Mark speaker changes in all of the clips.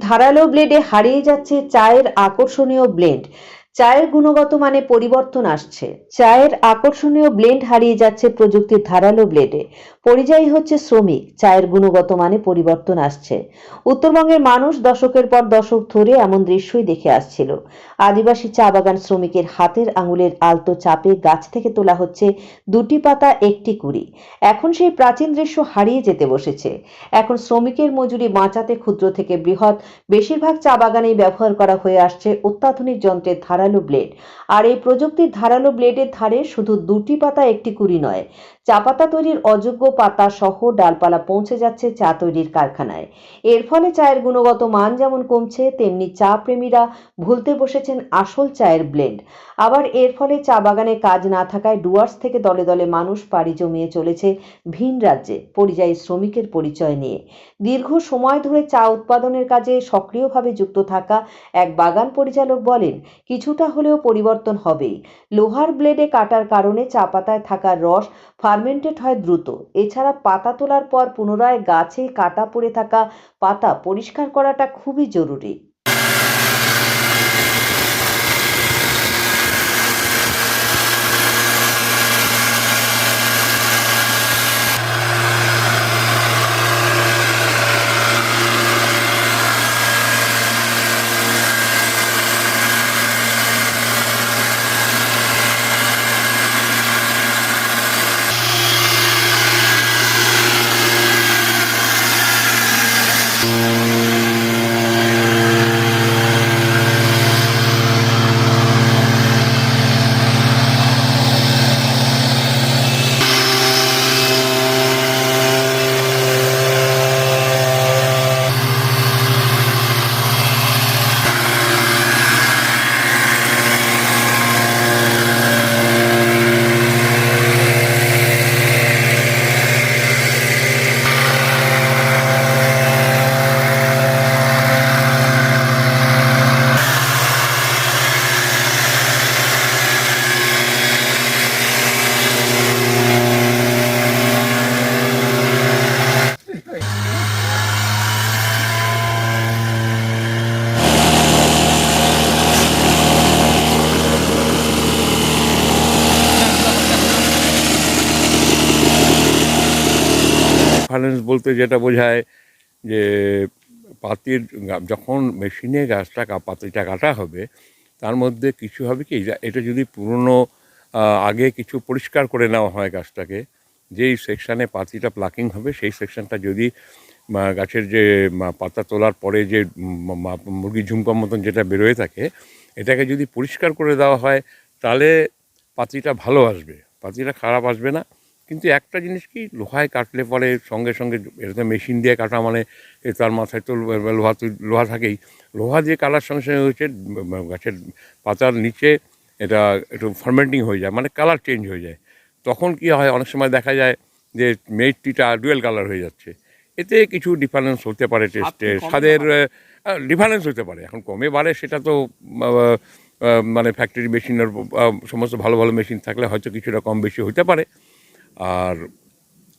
Speaker 1: ধারালো ব্লেডে হারিয়ে যাচ্ছে চায়ের আকর্ষণীয় ব্লেড চায়ের গুণগত মানে পরিবর্তন আসছে। চায়ের আকর্ষণীয় ব্লেন্ড হারিয়ে যাচ্ছে প্রযুক্তির ধারালো ব্লেডে পরিযায়ী হচ্ছে শ্রমিক, চায়ের গুণগত মানে পরিবর্তন আসছে। উত্তরবঙ্গের মানুষ দশকের পর দশক ধরে এমন দৃশ্যই দেখে আসছিল। আদিবাসী চা বাগান শ্রমিকের হাতের আঙুলের আলতো চাপে গাছ থেকে তোলা হচ্ছে দুটি পাতা, একটি কুড়ি। এখন সেই প্রাচীন দৃশ্য হারিয়ে যেতে বসেছে। এখন শ্রমিকের মজুরি বাঁচাতে ক্ষুদ্র থেকে বৃহৎ, বেশিরভাগ চা বাগানেই ব্যবহার করা হয়ে আসছে অত্যাধুনিক যন্ত্রের ধারালো ব্লেড। আর এই প্রযুক্তির ধারালো ব্লেডের ধারে শুধু দুটি পাতা, একটি কুড়ি নয়, চা পাতা তৈরির অযোগ্য পাতা সহ ডালপালা পৌঁছে যাচ্ছে চা তৈরির কারখানায়। এর ফলে চায়ের গুণগত মান যেমন কমছে, তেমনি চা প্রেমীরা ভুলতে বসেছেন আসল চায়ের ব্লেন্ড আবার এর ফলে চা বাগানে কাজ না থাকায় ডুয়ার্স থেকে দলে দলে মানুষ পাড়ি জমিয়ে চলেছে ভিন রাজ্যে, পরিযায়ী শ্রমিকের পরিচয় নিয়ে। দীর্ঘ সময় ধরে চা উৎপাদনের কাজে সক্রিয়ভাবে যুক্ত থাকা এক বাগান পরিচালক বলেন, কিছুটা হলেও পরিবর্তন হবেই। লোহার ব্লেডে কাটার কারণে চা পাতায় থাকা রস ফার্মেন্টেড হয় দ্রুত এছাড়া পাতা তোলার পর পুনরায় গাছে কাটা পড়ে থাকা পাতা পরিষ্কার করাটা খুবই জরুরি।
Speaker 2: ডিফারেন্স বলতে যেটা বোঝায় যে পাতির যখন মেশিনে গাছটা পাতিটা কাটা হবে, তার মধ্যে কিছু হবে কি? এটা যদি পুরনো আগে কিছু পরিষ্কার করে নেওয়া হয় গাছটাকে, যেই সেকশানে পাতিটা প্লাকিং হবে, সেই সেকশানটা যদি গাছের যে পাতা তোলার পরে যে মুরগি ঝুমকার মতন যেটা বেরোয় থাকে, এটাকে যদি পরিষ্কার করে দেওয়া হয়, তাহলে পাতিটা ভালো আসবে। পাতিটা খারাপ আসবে না। কিন্তু একটা জিনিস কি লোহায় কাটলে পরে সঙ্গে সঙ্গে এটাতে মেশিন দিয়ে কাটা মানে তার মাথায় তো লোহা তো- লোহা থাকেই। লোহা দিয়ে কাটার সঙ্গে সঙ্গে হচ্ছে গাছের পাতার নিচে এটা একটু ফার্মেন্টিং হয়ে যায় মানে কালার চেঞ্জ হয়ে যায়। তখন কি হয় অনেক সময় দেখা যায় যে মেটটিটা ডুয়েল কালার হয়ে যাচ্ছে। এতে কিছু ডিফারেন্স হতে পারে টেস্টে স্বাদের ডিফারেন্স হতে পারে। এখন কমে বাড়ে সেটা তো মানে ফ্যাক্টরি মেশিনের সমস্ত ভালো ভালো মেশিন থাকলে হয়তো কিছুটা কম বেশি হতে পারে। আর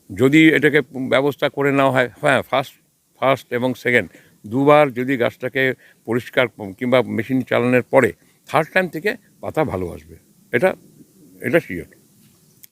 Speaker 2: যদি এটাকে ব্যবস্থা করে নেওয়া হয় হ্যাঁ ফার্স্ট ফার্স্ট এবং সেকেন্ড দুবার যদি গাছটাকে পরিষ্কার কিংবা মেশিন চালানোর পরে থার্ড টাইম থেকে পাতা ভালো আসবে। এটা এটা শিওর